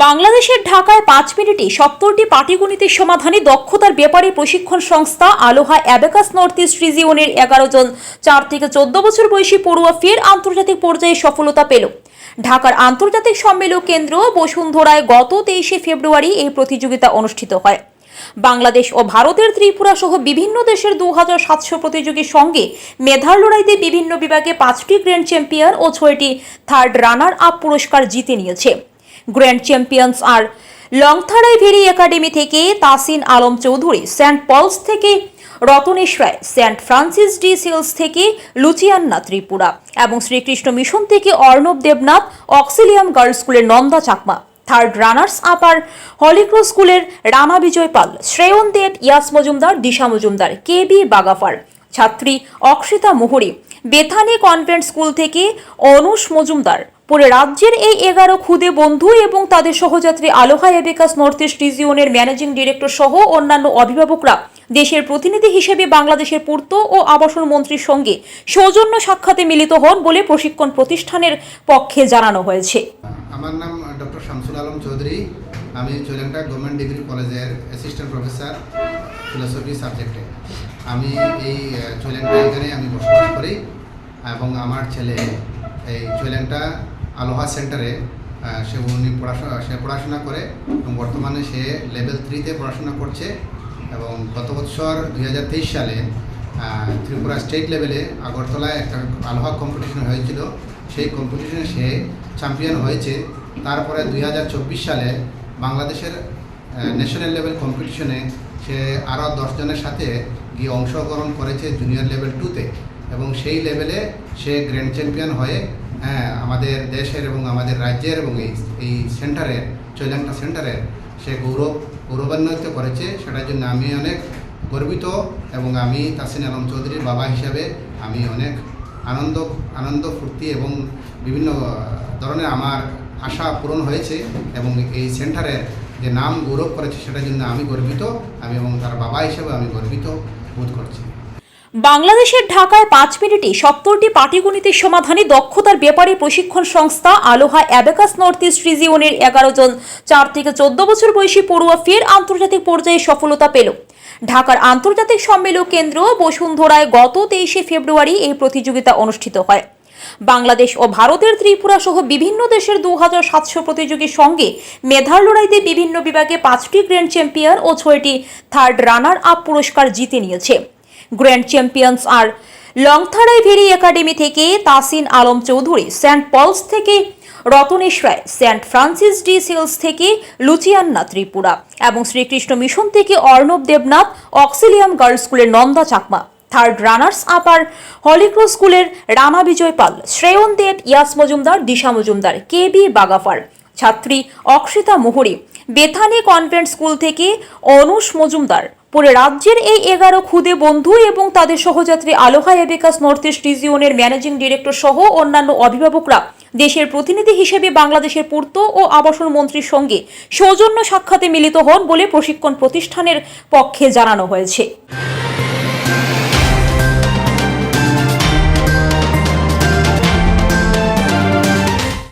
বাংলাদেশের ঢাকায় পাঁচ মিনিটে সত্তরটি পাটিগণিতের সমাধানে দক্ষতার ব্যাপারে প্রশিক্ষণ সংস্থা আলোহা অ্যাবেকাস নর্থ ইস্ট রিজিয়নের এগারো জন চার থেকে চোদ্দ বছর বয়সী পড়ুয়া ফের আন্তর্জাতিক পর্যায়ে সফলতা পেল। ঢাকার আন্তর্জাতিক সম্মেলন কেন্দ্র বসুন্ধরায় গত তেইশে ফেব্রুয়ারি এই প্রতিযোগিতা অনুষ্ঠিত হয়। বাংলাদেশ ও ভারতের ত্রিপুরা সহ বিভিন্ন দেশের দু হাজার সাতশো প্রতিযোগীর সঙ্গে মেধার লড়াইতে বিভিন্ন বিভাগে পাঁচটি গ্র্যান্ড চ্যাম্পিয়ন ও ছয়টি থার্ড রানার আপ পুরস্কার জিতে নিয়েছে। গ্র্যান্ড চ্যাম্পিয়ন্স আর লংথারাই ভেরি একাডেমি থেকে তাসিন আলম চৌধুরী, সেন্ট পলস থেকে Ratnesh Roy, Saint Francis de Sales থেকে লুচিয়ান্না ত্রিপুরা এবং শ্রীকৃষ্ণ মিশন থেকে অর্ণব দেবনাথ, অক্সিলিয়াম গার্লস স্কুলের Nanda Chakma, third runners upper Holy Cross স্কুলের রানা বিজয় পাল শ্রেয়ন দেব, ইয়াস মজুমদার, দিশা মজুমদার, কে বি বাগাফার। ছাত্রী Akshita Mohri, Bethany convent school থেকে অনুষ মজুমদার। পরে রাজ্যের এই এগারো খুদে বন্ধু এবং তাদের সহযাত্রী আলোহা এবিকাস নর্থ ইস্ট রিজিয়নের ম্যানেজিং ডিরেক্টর সহ অন্যান্য অভিভাবকরা দেশের প্রতিনিধি হিসেবে বাংলাদেশের পূর্ত ও আবাসন মন্ত্রীর সঙ্গে সৌজন্য সাক্ষাতে মিলিত হন বলে প্রশিক্ষণ প্রতিষ্ঠানের পক্ষে জানানো হয়েছে। আমার নাম ডক্টর শামসুল আলম চৌধুরী। আমি চৈলাঙ্কা গভর্নমেন্ট ডিগ্রি কলেজের অ্যাসিস্ট্যান্ট প্রফেসর ফিলোসফি সাবজেক্টে আমি এই চৈলাঙ্কা এখানে আমি বসবাস করি এবং আমার ছেলে এই চৈলাঙ্কা আলোহা সেন্টারে সে উনি পড়াশোনা সে পড়াশোনা করে এবং বর্তমানে সে লেভেল থ্রিতে পড়াশোনা করছে এবং গত বছর দুই হাজার তেইশ সালে ত্রিপুরা স্টেট লেভেলে আগরতলায় একটা আলোহা কম্পিটিশন হয়েছিল। সেই কম্পিটিশনে সে চ্যাম্পিয়ন হয়েছে। তারপরে দুই হাজার চব্বিশ সালে বাংলাদেশের ন্যাশনাল লেভেল কম্পিটিশনে সে আরও দশজনের সাথে গিয়ে অংশগ্রহণ করেছে জুনিয়র লেভেল টুতে এবং সেই লেভেলে সে গ্র্যান্ড চ্যাম্পিয়ন হয়ে হ্যাঁ আমাদের দেশের এবং আমাদের রাজ্যের এবং এই এই সেন্টারের চৈলাঙ্কা সেন্টারের সে গৌরব, গৌরবান্বিত করেছে। সেটার জন্য আমি অনেক গর্বিত এবং আমি তাসিন আলম চৌধুরীর বাবা হিসাবে আমি অনেক আনন্দ আনন্দ, ফুর্তি এবং বিভিন্ন ধরনের আমার আশা পূরণ হয়েছে এবং এই সেন্টারের যে নাম গৌরব করেছে, সেটার জন্য আমি গর্বিত। আমি এবং তার বাবা হিসেবে আমি গর্বিত। বোধ করছি। বাংলাদেশের ঢাকায় পাঁচ মিনিটে সত্তরটি পাটিগণিতের সমাধানে দক্ষতার ব্যাপারে প্রশিক্ষণ সংস্থা আলোহা অ্যাবেকাস নর্থ ইস্ট রিজিয়নের এগারো জন, চার থেকে চোদ্দ বছর বয়সী পড়ুয়া ফের আন্তর্জাতিক পর্যায়ে সফলতা পেল। ঢাকার আন্তর্জাতিক সম্মেলন কেন্দ্র বসুন্ধরায় গত তেইশে ফেব্রুয়ারি এই প্রতিযোগিতা অনুষ্ঠিত হয়। বাংলাদেশ ও ভারতের ত্রিপুরা সহ বিভিন্ন দেশের দু হাজার সাতশো প্রতিযোগীর সঙ্গে মেধার লড়াইতে বিভিন্ন বিভাগে পাঁচটি গ্র্যান্ড চ্যাম্পিয়ন ও ছয়টি থার্ড রানার আপ পুরস্কার জিতে নিয়েছে। গ্র্যান্ড চ্যাম্পিয়ন্স আর লংথারাই ভেরি একাডেমি থেকে তাসিন আলম চৌধুরী সেন্ট পলস থেকে Ratnesh Roy Saint Francis de Sales থেকে লুচিয়ান্না ত্রিপুরা এবং শ্রীকৃষ্ণ মিশন থেকে অর্ণব দেবনাথ অক্সিলিয়াম গার্লস স্কুলের Nanda Chakma. Third runners upper Holy Cross স্কুলের রানা বিজয় পাল, শ্রেয়ন দেব, ইয়াস মজুমদার, দিশা মজুমদার কে বি বাগাফার, ছাত্রী Akshita Mohri, Bethany convent school থেকে অনুষ মজুমদার। পরে রাজ্যের এই এগারো খুদে বন্ধু এবং তাদের সহযাত্রী আলোহা এবিকাস নর্থ ইস্ট রিজিয়নের ম্যানেজিং ডিরেক্টর সহ অন্যান্য অভিভাবকরা দেশের প্রতিনিধি হিসেবে বাংলাদেশের পূর্ত ও আবাসন মন্ত্রীর সঙ্গে সৌজন্য সাক্ষাতে মিলিত হন বলে প্রশিক্ষণ প্রতিষ্ঠানের পক্ষে জানানো হয়েছে।